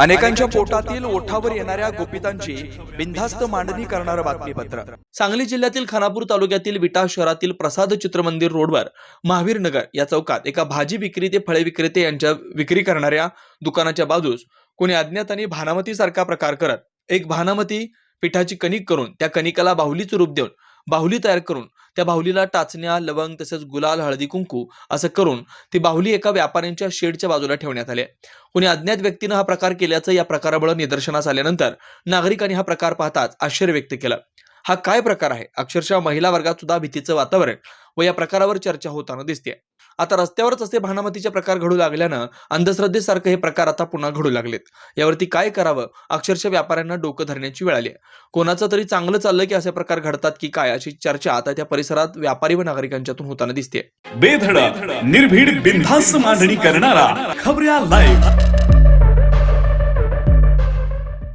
अनेकांच्या पोटातील ओठावर येणाऱ्या गोपितांची बिनधास्त मांडणी करणारं बातमीपत्र. सांगली जिल्ह्यातील खानापूर तालुक्यातील विटा शहरातील प्रसाद चित्रमंदिर रोडवर महावीर नगर या चौकात एका भाजी विक्रेते फळे विक्रेते यांच्या विक्री करणाऱ्या दुकानाच्या बाजूस कोणी अज्ञाताने भानामती सारखा प्रकार करत एक भानामती पिठाची कणिक करून त्या कणिकाला बाहुलीचं रूप देऊन बाहुली तयार करून त्या बाहुलीला टाचण्या लवंग तसेच गुलाल हळदी कुंकू असं करून ती बाहुली एका व्यापाऱ्यांच्या शेडच्या बाजूला ठेवण्यात आली आहे. कोणी अज्ञात व्यक्तीनं हा प्रकार केल्याचं या प्रकारामुळे निदर्शनास आल्यानंतर नागरिकांनी हा प्रकार पाहताच आश्चर्य व्यक्त केलं हा काय प्रकार आहे? अक्षरशः महिला वर्गात सुद्धा भीतीचं वातावरण व या प्रकारावर चर्चा होताना दिसते आता रस्त्यावरच असे भानामतीचे प्रकार घडू लागल्यानं अंधश्रद्धेसारखे हे प्रकार आता पुन्हा घडू लागलेत. यावरती काय करावं? अक्षरशः व्यापाऱ्यांना डोकं धरण्याची वेळ आली आहे कोणाचं तरी चांगलं चाललं की असे प्रकार घडतात की काय अशी चर्चा आता त्या परिसरात व्यापारी व नागरिकांच्यातून होताना दिसते बेधडक निर्भीड बिनधास्त मांडणी करणारा खबऱ्या लाईव्ह